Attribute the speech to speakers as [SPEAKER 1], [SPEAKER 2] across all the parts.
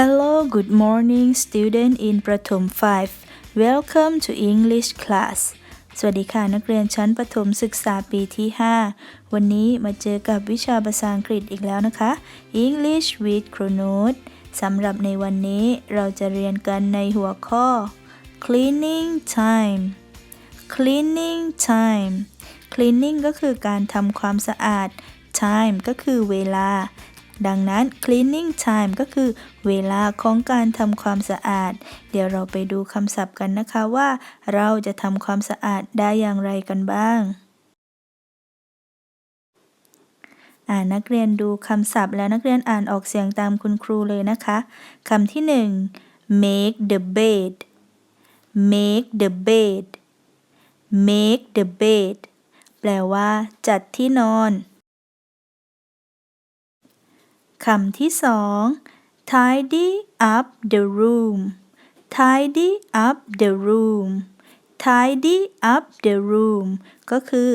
[SPEAKER 1] Hello, good morning, student in ประถม 5 Welcome to English class สวัสดีค่ะ นักเรียนชั้นประถมศึกษาปีที่ 5 วันนี้มาเจอกับวิชาภาษาอังกฤษอีกแล้วนะคะ English with c h r o n o t สำหรับในวันนี้เราจะเรียนกันในหัวข้อ cleaning time cleaning time cleaning ก็คือการทำความสะอาด time ก็คือเวลา ดังนั้น cleaning time ก็คือเวลาของการทำความสะอาด เดี๋ยวเราไปดูคำศัพท์กันนะคะว่า เราจะทำความสะอาดได้อย่างไรกันบ้างอ่านักเรียนดูคำศัพท์แล้วนักเรียนอ่านออกเสียงตามคุณครูเลยนะคะคำที่หนึ่ง make the bed make the bed make the bed แปลว่า จัดที่นอน คำที่สอง tidy up the room tidy up the room tidy up the room ก็คือ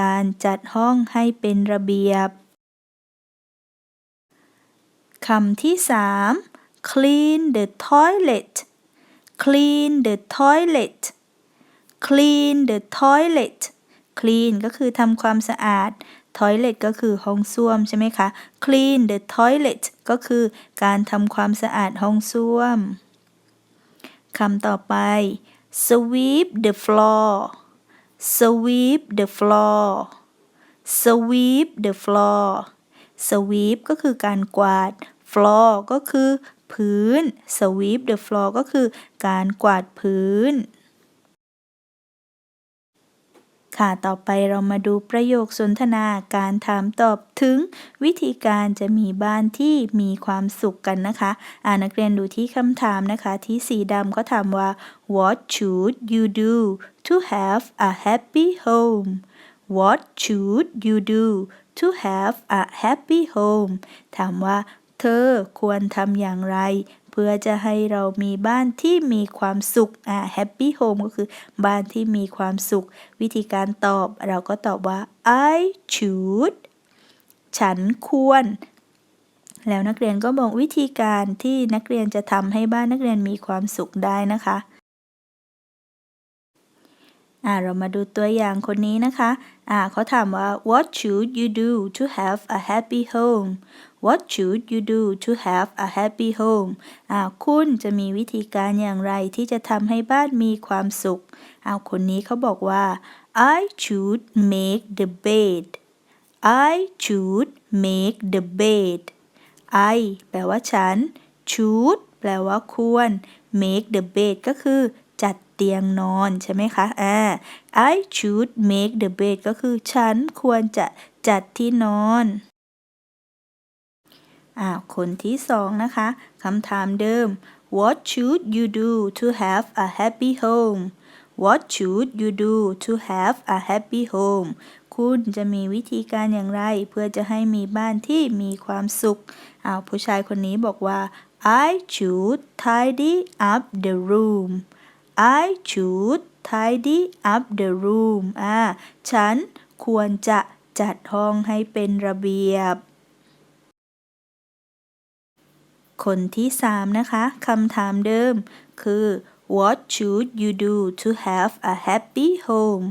[SPEAKER 1] การจัดห้องให้เป็นระเบียบ คำที่สาม clean the toilet clean the toilet clean the toilet clean ก็คือทำความสะอาด toilet ก็คือห้องส้วมใช่ไหมคะ clean the toilet ก็คือการทำความสะอาดห้องส้วมคำต่อไป sweep the floor sweep the floor sweep the floor sweep ก็คือการกวาด floor ก็คือพื้น sweep the floor ก็คือการกวาดพื้น ค่ะต่อไปเรามาดูประโยคสนทนาการถามตอบถึงวิธีการจะมีบ้านที่มีความสุขกันนะคะ อ่านักเรียนดูที่คำถามนะคะ ที่สีดำก็ถามว่า what should you do to have a happy home what should you do to have a happy home ถามว่า เธอควรทำอย่างไร เพื่อจะให้เรามีบ้านที่มีความสุขอ่า happy home ก็คือบ้านที่มีความสุข วิธีการตอบเราก็ตอบว่า I should ฉันควร แล้วนักเรียนก็บอกวิธีการที่นักเรียนจะทำให้บ้านนักเรียนมีความสุขได้นะคะ อ่าเรามาดูตัวอย่างคนนี้นะคะอ่าเขาถามว่า what should you do to have a happy home what should you do to have a happy home อ่าคุณจะมีวิธีการอย่างไรที่จะทำให้บ้านมีความสุขอ่าคนนี้เขาบอกว่า I should make the bed I should make the bed I แปลว่าฉัน should แปลว่าควร make the bed ก็คือ จัดเตียงนอนใช่ไหมคะอ่า I should make the bed ก็คือฉันควรจะจัดที่นอนอ่าคนที่สองนะคะคำถามเดิม What should you do to have a happy home What should you do to have a happy home คุณจะมีวิธีการอย่างไร เพื่อจะให้มีบ้านที่มีความสุขอ้าวผู้ชายคนนี้บอกว่า I should tidy up the room I should tidy up the room อ่า ฉันควรจะจัดห้องให้เป็นระเบียบ คนที่สามนะคะคำถามเดิม คือ What should you do to have a happy home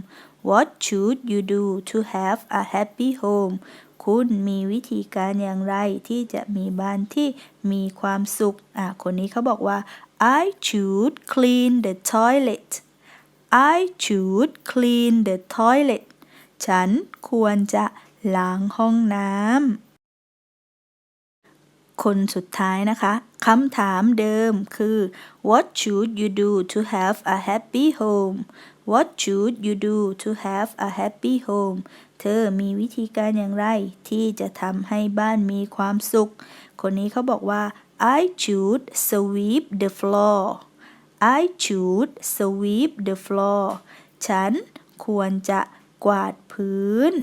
[SPEAKER 1] What should you do to have a happy home คุณมีวิธีการอย่างไรที่จะมีบ้านที่มีความสุข อะ คนนี้เขาบอกว่า I should clean the toilet I should clean the toilet ฉันควรจะล้างห้องน้ำ คนสุดท้ายนะคะคำถามเดิมคือ What should you do to have a happy home What should you do to have a happy home เธอมีวิธีการอย่างไรที่จะทำให้บ้านมีความสุข คนนี้เขาบอกว่า I should sweep the floor I should sweep the floor ฉันควรจะกวาดพื้น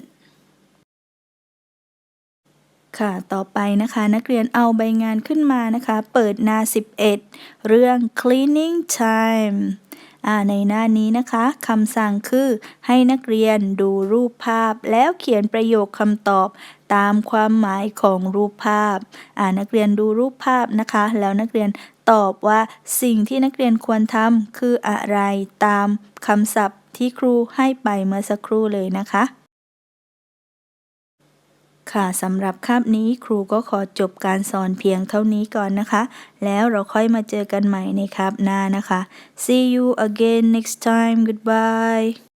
[SPEAKER 1] ค่ะ ต่อไปนะคะ นักเรียนเอาใบงานขึ้นมานะคะ เปิดหน้า 11 เรื่อง cleaning time ในหน้านี้นะคะคำสั่งคือ ให้นักเรียนดูรูปภาพ แล้วเขียนประโยคคำตอบตามความหมายของรูปภาพอ่านักเรียนดูรูปภาพนะคะ แล้วนักเรียนตอบว่าสิ่งที่นักเรียนควรทำคืออะไรตามคำศัพท์ที่ครูให้ไปเมื่อสักครู่เลยนะคะ ค่ะสำหรับคาบนี้ครูก็ขอจบการสอนเพียงเท่านี้ก่อนนะคะ แล้วเราค่อยมาเจอกันใหม่ในคาบหน้านะคะ see you again next time goodbye